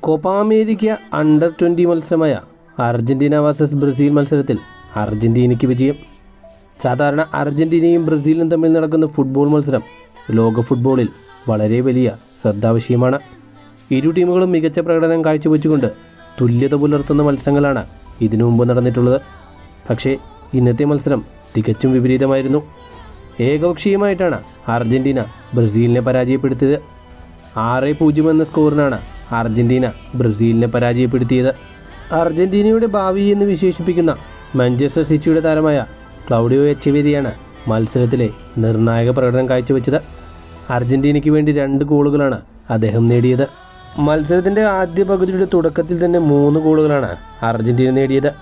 Copa America under twenty മത്സരമായ Argentina versus Brazil മത്സരത്തിൽ അർജന്റീനയ്ക്ക് വിജയം. സാധാരണ അർജന്റീനയും ബ്രസീലും തമ്മിൽ നടക്കുന്ന ഫുട്ബോൾ മത്സരം ലോക ഫുട്ബോളിൽ വളരെ വലിയ ശ്രദ്ധാവിഷയമാണ്. ഇരു ടീമുകളും മികച്ച പ്രകടനം കാഴ്ചവെച്ചുകൊണ്ട് തുല്യത പുലർത്തുന്ന മത്സരങ്ങളാണ് ഇതിനു മുമ്പ് നടന്നിട്ടുള്ളത്. പക്ഷേ ഇന്നത്തെ മത്സരം തികച്ചും വിപരീതമായിരുന്നു. ഏകപക്ഷീയമായിട്ടാണ് അർജന്റീന ബ്രസീലിനെ പരാജയപ്പെടുത്തിയത്. ആറ് പൂജ്യം എന്ന സ്കോറിനാണ് അർജന്റീന ബ്രസീലിനെ പരാജയപ്പെടുത്തിയത്. അർജന്റീനയുടെ ഭാവി എന്ന് വിശേഷിപ്പിക്കുന്ന മാഞ്ചസ്റ്റർ സിറ്റിയുടെ താരമായ ക്ലൗഡിയോ എച്ചവേരിയാണ് മത്സരത്തിലെ നിർണായക പ്രകടനം കാഴ്ചവെച്ചത്. അർജന്റീനയ്ക്ക് വേണ്ടി രണ്ട് ഗോളുകളാണ് അദ്ദേഹം നേടിയത്. മത്സരത്തിന്റെ ആദ്യ പകുതിയുടെ തുടക്കത്തിൽ തന്നെ മൂന്ന് ഗോളുകളാണ് അർജന്റീന നേടിയത്.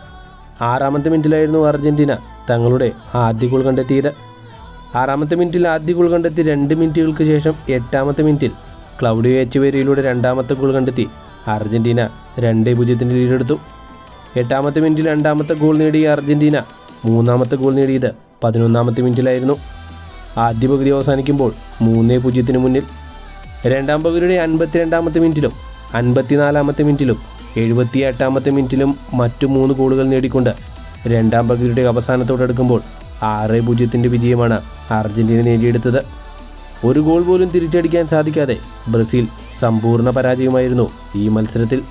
ആറാമത്തെ മിനിറ്റിലായിരുന്നു അർജന്റീന തങ്ങളുടെ ആദ്യ ഗോൾ കണ്ടെത്തിയത്. ആറാമത്തെ മിനിറ്റിൽ ആദ്യ ഗോൾ കണ്ടെത്തി രണ്ട് മിനിറ്റുകൾക്ക് ശേഷം എട്ടാമത്തെ മിനിറ്റിൽ ക്ലൗഡിയോ എച്ചുവേരിയിലൂടെ രണ്ടാമത്തെ ഗോൾ കണ്ടെത്തി. അർജന്റീന രണ്ട് പൂജ്യത്തിന്റെ ലീഡെടുത്തു എട്ടാമത്തെ മിനിറ്റിൽ രണ്ടാമത്തെ ഗോൾ നേടിയ അർജന്റീന മൂന്നാമത്തെ ഗോൾ നേടിയത് പതിനൊന്നാമത്തെ മിനിറ്റിലായിരുന്നു ആദ്യ പകുതി അവസാനിക്കുമ്പോൾ മൂന്ന് പൂജ്യത്തിന് മുന്നിൽ. രണ്ടാം പകുതിയുടെ അൻപത്തിരണ്ടാമത്തെ മിനിറ്റിലും അൻപത്തിനാലാമത്തെ മിനിറ്റിലും എഴുപത്തി എട്ടാമത്തെ മിനിറ്റിലും മറ്റു മൂന്ന് ഗോളുകൾ നേടിക്കൊണ്ട് രണ്ടാം പകുതിയുടെ അവസാനത്തോടടുക്കുമ്പോൾ ആറ് പൂജ്യത്തിന്റെ വിജയമാണ് അർജന്റീന നേടിയെടുത്തത്. ഒരു ഗോൾ പോലും തിരിച്ചടിക്കാൻ സാധിക്കാതെ ബ്രസീൽ സമ്പൂർണ പരാജയമായിരുന്നു ഈ മത്സരത്തിൽ.